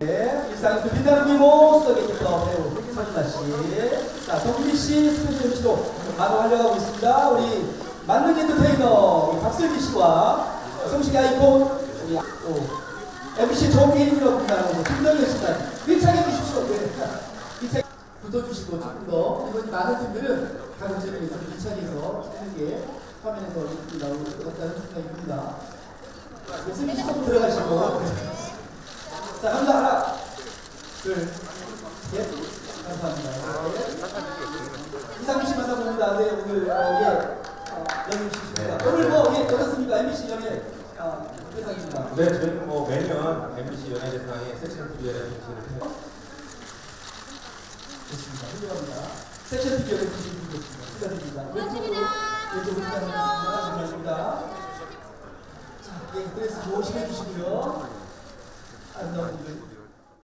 네, 미모 속에 있던 배우 서진아 씨. 자, 정규리 씨, 스페셜 씨도 바로 활약하고 있습니다. 우리 만능 엔터테이너 박슬기 씨와 성식 아이콘 우리 또 MC 정혜인이라고 부르는 김정현 씨까지 밀착해 주십시오. 네. 밀착 붙어주시고 조금 더 이번 많은 팀들은 가급적이면 좀 밀착해서 찍는 화면에서 이렇게 나올 것 같다는 생각이 듭니다. 네, 승희 씨 조금 들어가시고 자, 감사 하나, 둘, 셋. 감사합니다. 네. 이상민 씨 만나봅니다. 네, 오늘, 어, 예, 어, 연임 씨입니다. 오늘 뭐, 예, 어떻습니까? MBC 연예, 어, 회상입니다. 네, 저희는 뭐 매년 MBC 연예 대상에 섹션 TV에 MBC를 해요. 좋습니다. 훌륭합니다. 섹션 TV 연예 보시는 분 계십니다. 축하드립니다. 고맙습니다. 왼쪽으로 부탁드리겠습니다. 감사합니다. 자, 예, 드레스 조심해 주시고요. 아름다운 분들.